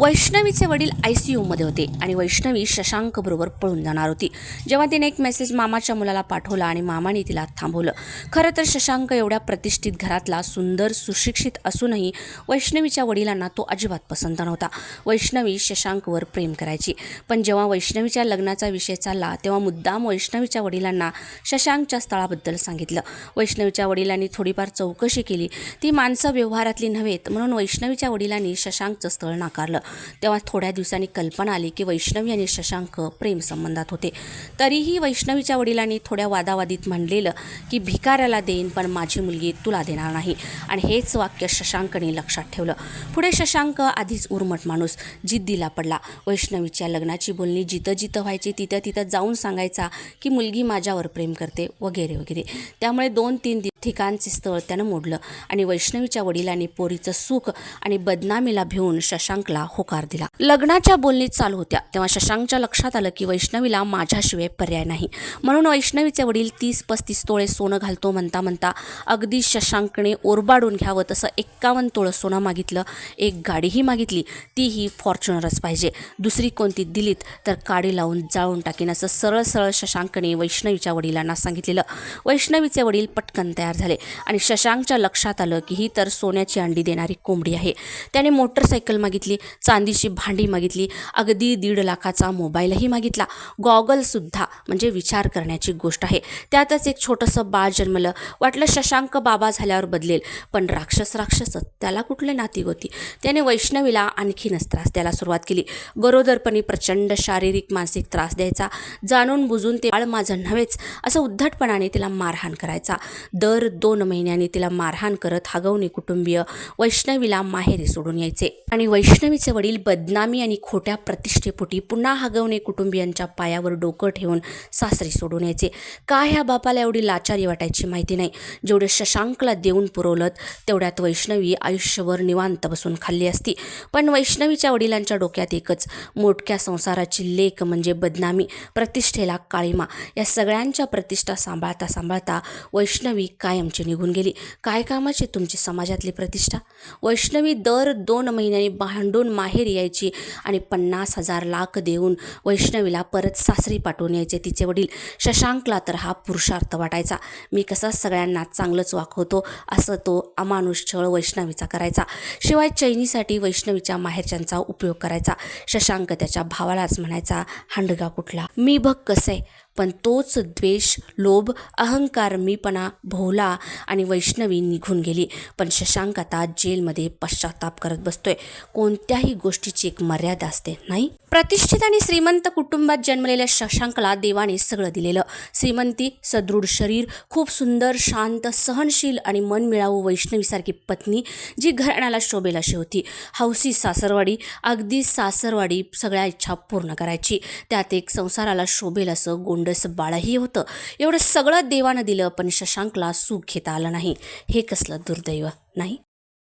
वैष्णवीचे वडील I C यूमध्ये होते आणि वैष्णवी शशांकबरोबर पळून जाणार होती. जेव्हा तिने एक मेसेज मामाच्या मुलाला पाठवला आणि मामाने तिला थांबवलं. खरं तर शशांक एवढ्या प्रतिष्ठित घरातला सुंदर सुशिक्षित असूनही वैष्णवीच्या वडिलांना तो अजिबात पसंत नव्हता. वैष्णवी शशांकवर प्रेम करायची. पण जेव्हा वैष्णवीच्या लग्नाचा विषय चालला तेव्हा मुद्दाम वैष्णवीच्या वडिलांना शशांकच्या स्थळाबद्दल सांगितलं. वैष्णवीच्या वडिलांनी थोडीफार चौकशी केली. ती माणसं व्यवहारातली नव्हेत म्हणून वैष्णवीच्या वडिलांनी शशांकचं स्थळ नाकारलं. तेव्हा थोड्या दिवसांनी कल्पना आली की वैष्णवी आणि शशांक प्रेमसंबंधात होते. तरीही वैष्णवीच्या वडिलांनी थोड्या वादावादीत म्हणलेलं की भिकाऱ्याला देईन पण माझी मुलगी तुला देणार नाही. आणि हेच वाक्य शशांकने लक्षात ठेवलं. पुढे शशांक आधीच उर्मट माणूस जिद्दीला पडला. वैष्णवीच्या लग्नाची बोलणी जिथं जिथं व्हायची तिथं तिथं जाऊन सांगायचा की मुलगी माझ्यावर प्रेम करते वगैरे वगैरे. त्यामुळे दोन तीन दिवस ठिकाणचे स्थळ त्यानं मोडलं आणि वैष्णवीच्या वडिलांनी पोरीचं सुख आणि बदनामीला भिवून शशांकला होकार दिला. लग्नाच्या बोलणी चालू होत्या. तेव्हा शशांकच्या लक्षात आलं की वैष्णवीला माझ्याशिवाय पर्याय नाही. म्हणून वैष्णवीचे वडील तीस पस्तीस तोळे सोनं घालतो म्हणता म्हणता अगदी शशांकने ओरबाडून घ्यावं तसं एक्कावन्न तोळं सोनं मागितलं. एक गाडीही मागितली. तीही फॉर्च्युनरच पाहिजे. दुसरी कोणती दिलीत तर काडी लावून जाळून टाकीन असं सरळ सरळ शशांकने वैष्णवीच्या वडिलांना सांगितलेलं. वैष्णवीचे वडील पटकन तयार झाले. आणि शशांकच्या लक्षात आलं की ही तर सोन्याची अंडी देणारी कोंबडी आहे. त्याने मोटरसायकल मागितली चांदीची भांडी मागितली अगदी दीड लाखाचा मोबाईलही मागितला. गॉगलसुद्धा म्हणजे विचार करण्याची गोष्ट आहे. त्यातच एक छोटंसं बाळ जन्मलं. वाटलं शशांक बाबा झाल्यावर बदलेल पण राक्षस राक्षस त्याला कुठले नाती होती? त्याने वैष्णवीला आणखीनच त्रास द्यायला सुरुवात केली. गरोदरपणी प्रचंड शारीरिक मानसिक त्रास द्यायचा. जाणून बुजून ते बाळ माझं नव्हेच असं उद्धटपणाने तिला मारहाण करायचा. दर दोन महिन्यांनी तिला मारहाण करत हागवणे कुटुंबीय वैष्णवीला माहेरी सोडून यायचे. आणि वैष्णवीचे वडील बदनामी आणि खोट्या प्रतिष्ठेपोटी पुन्हा हागवणे कुटुंबियांच्या पायावर डोकं ठेवून सासरी सोडून यायचे. का ह्या बापाला एवढी लाचारी वाटायची माहिती नाही. जेवढे शशांकला देऊन पुरवलं तेवढ्यात वैष्णवी आयुष्यभर निवांत बसून खाल्ली असती. पण वैष्णवीच्या वडिलांच्या डोक्यात एकच मोठक्या संसाराची लेख म्हणजे बदनामी प्रतिष्ठेला काळीमा. या सगळ्यांच्या प्रतिष्ठा सांभाळता सांभाळता वैष्णवी कायमची निघून गेली. काय कामाची तुमची समाजातली प्रतिष्ठा? वैष्णवी दर दोन महिन्यांनी भांडून माहेर यायची आणि पन्नास हजार लाख देऊन वैष्णवीला परत सासरी पाठवून यायचे तिचे वडील. शशांकला तर हा पुरुषार्थ वाटायचा. मी कसा सगळ्यांना चांगलंच वाकवतो असं तो अमानुष छळ वैष्णवीचा करायचा. शिवाय चैनीसाठी वैष्णवीच्या माहेरच्यांचा उपयोग करायचा. शशांक त्याच्या भावालाच म्हणायचा हांडगा कुठला? मी बघ कसं आहे. पण तोच द्वेष लोभ अहंकार मीपणा भोवला आणि वैष्णवी निघून गेली. पण शशांक आता जेलमध्ये पश्चाताप करत बसतोय. कोणत्याही गोष्टीची एक मर्यादा असते नाही? प्रतिष्ठित आणि श्रीमंत कुटुंबात जन्मलेल्या शशांकला देवाने सगळं दिलेलं. श्रीमंती सदृढ शरीर खूप सुंदर शांत सहनशील आणि मनमिळावू वैष्णवीसारखी पत्नी जी घराण्याला शोभेल अशी होती. हौसी सासरवाडी अगदी सासरवाडी सगळ्या इच्छा पूर्ण करायची. त्यात एक संसाराला शोभेल असं गोंड थोडंसं बाळही होतं. एवढं सगळं देवानं दिलं पण शशांकला सुख घेता आलं नाही. हे कसलं दुर्दैव नाही?